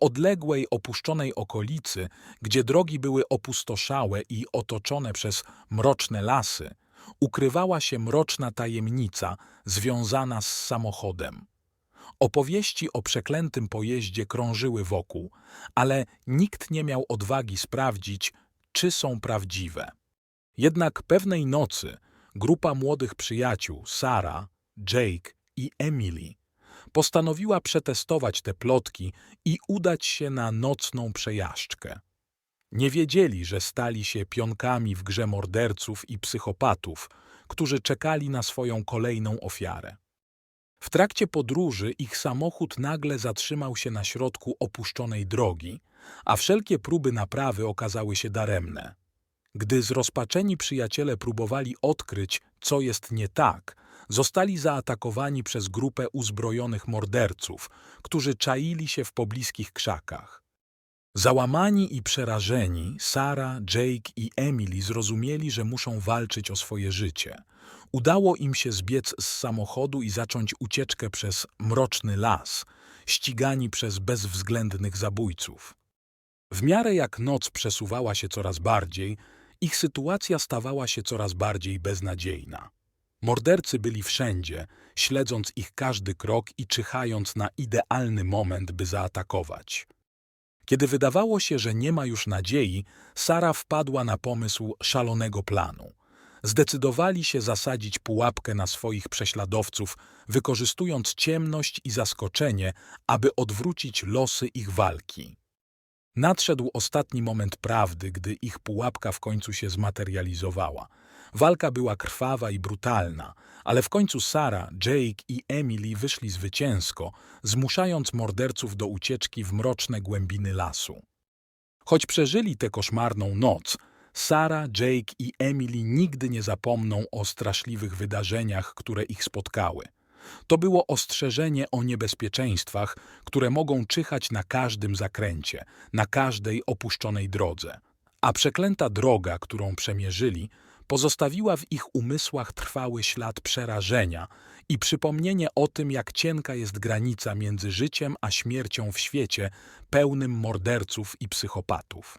odległej, opuszczonej okolicy, gdzie drogi były opustoszałe i otoczone przez mroczne lasy, ukrywała się mroczna tajemnica związana z samochodem. Opowieści o przeklętym pojeździe krążyły wokół, ale nikt nie miał odwagi sprawdzić, czy są prawdziwe. Jednak pewnej nocy grupa młodych przyjaciół, Sara, Jake i Emily, postanowiła przetestować te plotki i udać się na nocną przejażdżkę. Nie wiedzieli, że stali się pionkami w grze morderców i psychopatów, którzy czekali na swoją kolejną ofiarę. W trakcie podróży ich samochód nagle zatrzymał się na środku opuszczonej drogi, a wszelkie próby naprawy okazały się daremne. Gdy zrozpaczeni przyjaciele próbowali odkryć, co jest nie tak, zostali zaatakowani przez grupę uzbrojonych morderców, którzy czaili się w pobliskich krzakach. Załamani i przerażeni, Sara, Jake i Emily zrozumieli, że muszą walczyć o swoje życie. Udało im się zbiec z samochodu i zacząć ucieczkę przez mroczny las, ścigani przez bezwzględnych zabójców. W miarę jak noc przesuwała się coraz bardziej, ich sytuacja stawała się coraz bardziej beznadziejna. Mordercy byli wszędzie, śledząc ich każdy krok i czyhając na idealny moment, by zaatakować. Kiedy wydawało się, że nie ma już nadziei, Sara wpadła na pomysł szalonego planu. Zdecydowali się zasadzić pułapkę na swoich prześladowców, wykorzystując ciemność i zaskoczenie, aby odwrócić losy ich walki. Nadszedł ostatni moment prawdy, gdy ich pułapka w końcu się zmaterializowała. Walka była krwawa i brutalna, ale w końcu Sara, Jake i Emily wyszli zwycięsko, zmuszając morderców do ucieczki w mroczne głębiny lasu. Choć przeżyli tę koszmarną noc, Sara, Jake i Emily nigdy nie zapomną o straszliwych wydarzeniach, które ich spotkały. To było ostrzeżenie o niebezpieczeństwach, które mogą czyhać na każdym zakręcie, na każdej opuszczonej drodze. A przeklęta droga, którą przemierzyli, pozostawiła w ich umysłach trwały ślad przerażenia i przypomnienie o tym, jak cienka jest granica między życiem a śmiercią w świecie pełnym morderców i psychopatów.